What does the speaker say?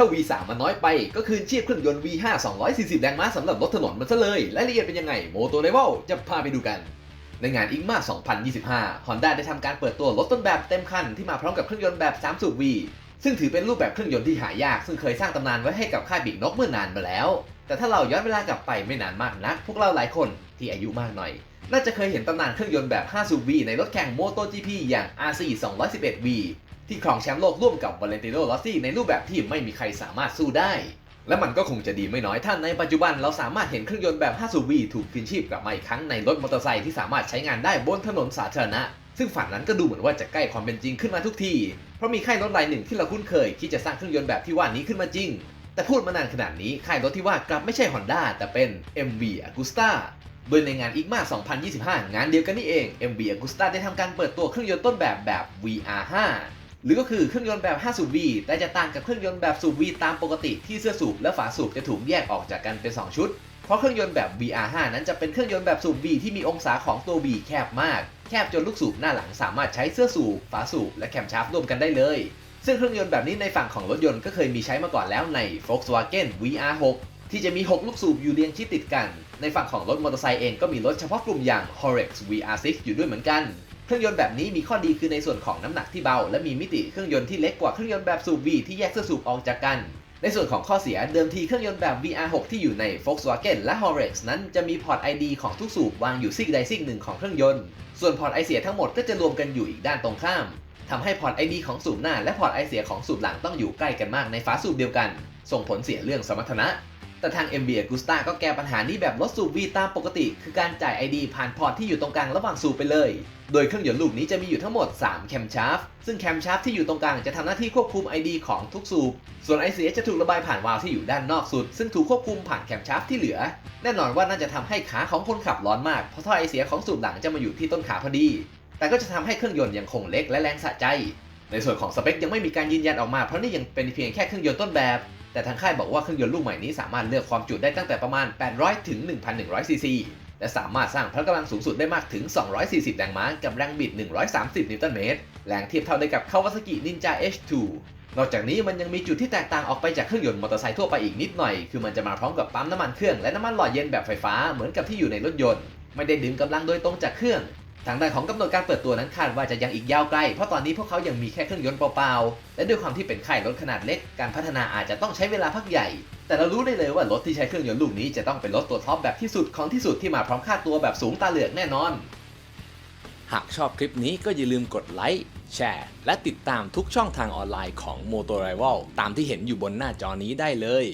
ถ้า V3 มันน้อยไปก็คืนชีพเครื่องยนต์ V5 240 แรงม้าสำหรับรถถนนมันซะเลย รายละเอียดเป็นยังไงโมโต r ร v วลจะพาไปดูกัน ในงาน IGMA 2025 Honda ได้ทำการเปิดตัวรถต้นแบบเต็มคันที่มาพร้อมกับเครื่องยนต์แบบ 3 สูบ V ซึ่งถือเป็นรูปแบบเครื่องยนต์ที่หายาก ซึ่งเคยสร้างตำนานไว้ให้กับค่ายปีกนกเมื่อนานมาแล้ว แต่ถ้าเราย้อนเวลากลับไปไม่นานมากนัก พวกเราหลายคนที่อายุมากหน่อย น่าจะเคยเห็นตำนานเครื่องยนต์แบบ 5 สูบ V ในรถแข่ง MotoGP อย่าง RC 211V ที่ครองแชมป์โลกร่วมกับ Valentino Rossi ในรูปแบบที่ไม่มีใครสามารถสู้ได้ และมันก็คงจะดีไม่น้อยถ้าในปัจจุบันเราสามารถเห็นเครื่องยนต์แบบ5สูบ V ถูกคืนชีพกลับมาอีกครั้งในรถมอเตอร์ไซค์ที่สามารถใช้งานได้บนถนนสาธารณะ ซึ่งฝันนั้นก็ดูเหมือนว่าจะใกล้ความเป็นจริงขึ้นมาทุกที เพราะมีค่ายรถรายหนึ่งที่เราคุ้นเคยที่จะสร้างเครื่องยนต์แบบที่ว่านี้ขึ้นมาจริง แต่พูดมานานขนาดนี้ค่ายรถที่ว่ากลับไม่ใช่ Honda แต่เป็น MV Agusta โดยในงาน IGMA 2025 งานเดียวกันนี่เอง MV Agusta ได้ทำการเปิดตัวเครื่องยนต์ต้นแบบแบบ VR5 หรือก็คือเครื่องยนต์แบบ 5 สูบ V แต่จะต่างกับเครื่องยนต์แบบสูบ V ตามปกติที่เสื้อสูบและฝาสูบจะถูกแยกออกจากกันเป็น 2 ชุด เพราะเครื่องยนต์แบบ VR5 นั้นจะเป็นเครื่องยนต์แบบสูบ V ที่มีองศาของตัว V แคบมาก แคบจนลูกสูบหน้าหลังสามารถใช้เสื้อสูบ ฝาสูบ และแคมชาร์ฟร่วมกันได้เลย ซึ่งเครื่องยนต์แบบนี้ในฝั่งของรถยนต์ก็เคยมีใช้มาก่อนแล้วใน Volkswagen VR6 ที่จะมี 6 ลูกสูบอยู่เรียงชิดติดกัน ในฝั่งของรถมอเตอร์ไซค์เองก็มีรถเฉพาะกลุ่มอย่าง Horex VR6 อยู่ด้วยเหมือนกัน เครื่องยนต์แบบนี้มีข้อดีคือในส่วนของน้ำหนักที่เบา และมีมิติเครื่องยนต์ที่เล็กกว่าเครื่องยนต์แบบสูบ V ที่แยกเสื้อสูบออกจากกัน ในส่วนของข้อเสียเดิมทีเครื่องยนต์แบบ VR6 ที่อยู่ใน Volkswagen และ Horex นั้นจะมีพอร์ต ID ของทุกสูบวางอยู่ซีกใดซีกหนึ่งของเครื่องยนต์ ส่วนพอร์ตไอเสียทั้งหมดก็จะรวมกันอยู่อีกด้านตรงข้ามทำให้พอร์ต ID ของสูบหน้าและพอร์ตไอเสียของสูบหลังต้องอยู่ใกล้กันมากในฝาสูบเดียวกัน ส่งผลเสียเรื่องสมรรถนะ แต่ทาง MB Agusta ก็แก้ปัญหานี้แบบรถสูบ V ตามปกติ คือการจ่าย ID ผ่านพอร์ตที่อยู่ตรงกลางระหว่างสูบไปเลย โดยเครื่องยนต์ลูกนี้จะมีอยู่ทั้งหมด 3 แคมชาร์ฟซึ่งแคมชาร์ฟที่อยู่ตรงกลางจะทำหน้าที่ควบคุม ID ของทุกสูบ ส่วนไอเสียจะถูกระบายผ่านวาล์วที่อยู่ด้านนอกสุด ซึ่งถูกควบคุมผ่านแคมชาร์ฟที่เหลือ แน่นอนว่าน่าจะทำให้ขาของคนขับร้อนมาก เพราะท่อไอเสียของสูบหลังจะมาอยู่ที่ต้นขาพอดี แต่ก็จะทำให้เครื่องยนต์ยังคงเล็กและแรงสะใจ ในส่วนของสเปคยังไม่มีการยืนยันออกมาเพราะนี่ยังเป็นเพียงแค่เครื่องยนต์ต้นแบบ แต่ทางค่ายบอกว่าเครื่องยนต์ลูกใหม่นี้สามารถเลือกความจุได้ตั้งแต่ประมาณ 800 ถึง 1,100 ซีซี และสามารถสร้างพละกำลังสูงสุดได้มากถึง 240 แรงม้า กับแรงบิด 130 นิวตันเมตร แรงเทียบเท่าได้กับ Kawasaki Ninja H2 นอกจากนี้มันยังมีจุดที่แตกต่างออกไปจากเครื่องยนต์มอเตอร์ไซค์ทั่วไปอีกนิดหน่อย คือมันจะมาพร้อมกับปั๊มน้ำมันเครื่องและน้ำมันหล่อเย็นแบบไฟฟ้าเหมือนกับที่อยู่ในรถยนต์ ไม่ได้ดึงกำลังโดยตรงจากเครื่อง ทางด้านของกำหนดการเปิดตัวนั้นคาดว่าจะยังอีกยาวไกล เพราะตอนนี้พวกเขายังมีแค่เครื่องยนต์เปล่าๆ และด้วยความที่เป็นค่ายรถขนาดเล็ก การพัฒนาอาจจะต้องใช้เวลาพักใหญ่ แต่เรารู้ได้เลยว่ารถที่ใช้เครื่องยนต์ลูกนี้จะต้องเป็นรถตัวท็อปแบบที่สุดของที่สุดที่มาพร้อมค่าตัวแบบสูงตาเหลือกแน่นอน หากชอบคลิปนี้ก็อย่าลืมกดไลค์แชร์ และติดตามทุกช่องทางออนไลน์ของ m o t o r i v a l ตามที่เห็นอยู่บนหน้าจอนี้ได้เลย